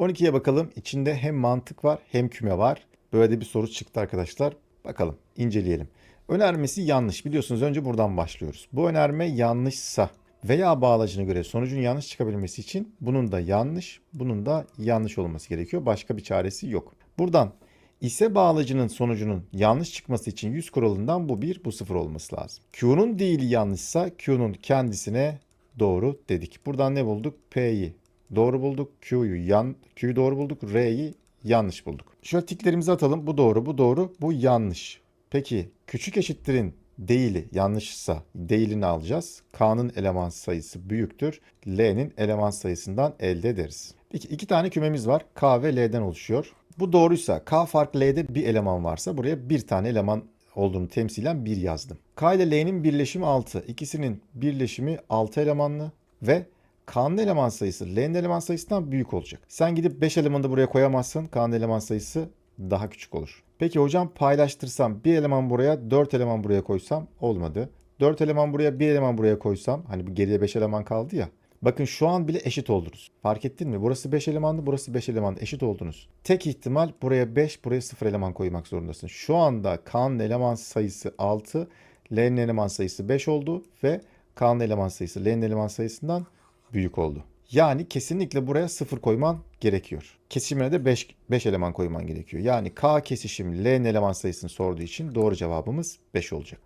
12'ye bakalım. İçinde hem mantık var hem küme var. Böyle bir soru çıktı arkadaşlar. Bakalım inceleyelim. Önermesi yanlış. Biliyorsunuz önce buradan başlıyoruz. Bu önerme yanlışsa veya bağlacına göre sonucun yanlış çıkabilmesi için bunun da yanlış, bunun da yanlış olması gerekiyor. Başka bir çaresi yok. Buradan ise bağlacının sonucunun yanlış çıkması için 100 kuralından bu 1, bu 0 olması lazım. Q'nun değili yanlışsa Q'nun kendisine doğru dedik. Buradan ne bulduk? P'yi doğru bulduk. Q'yu yan, Q'yu doğru bulduk. R'yi yanlış bulduk. Şöyle tiklerimizi atalım. Bu doğru, bu doğru, bu yanlış. Peki küçük eşittirin değili yanlışsa değilini alacağız. K'nın eleman sayısı büyüktür. L'nin eleman sayısından elde ederiz. Peki iki tane kümemiz var. K ve L'den oluşuyor. Bu doğruysa K farklı L'de bir eleman varsa buraya bir tane eleman olduğunu temsilen 1 yazdım. K ile L'nin birleşimi 6. İkisinin birleşimi 6 elemanlı ve K'nın eleman sayısı L'nin eleman sayısından büyük olacak. Sen gidip 5 elemanı da buraya koyamazsın. K'nın eleman sayısı daha küçük olur. Peki hocam paylaştırsam bir eleman buraya 4 eleman buraya koysam olmadı. 4 eleman buraya bir eleman buraya koysam hani geriye 5 eleman kaldı ya. Bakın şu an bile eşit oldunuz. Fark ettin mi? Burası 5 elemandı, burası 5 elemandı. Eşit oldunuz. Tek ihtimal buraya 5, buraya 0 eleman koymak zorundasın. Şu anda K'nın eleman sayısı 6, L'nin eleman sayısı 5 oldu ve K'nın eleman sayısı L'nin eleman sayısından büyük oldu. Yani kesinlikle buraya 0 koyman gerekiyor. Kesişimine de 5, 5 eleman koyman gerekiyor. Yani K kesişim L'nin eleman sayısını sorduğu için doğru cevabımız 5 olacak.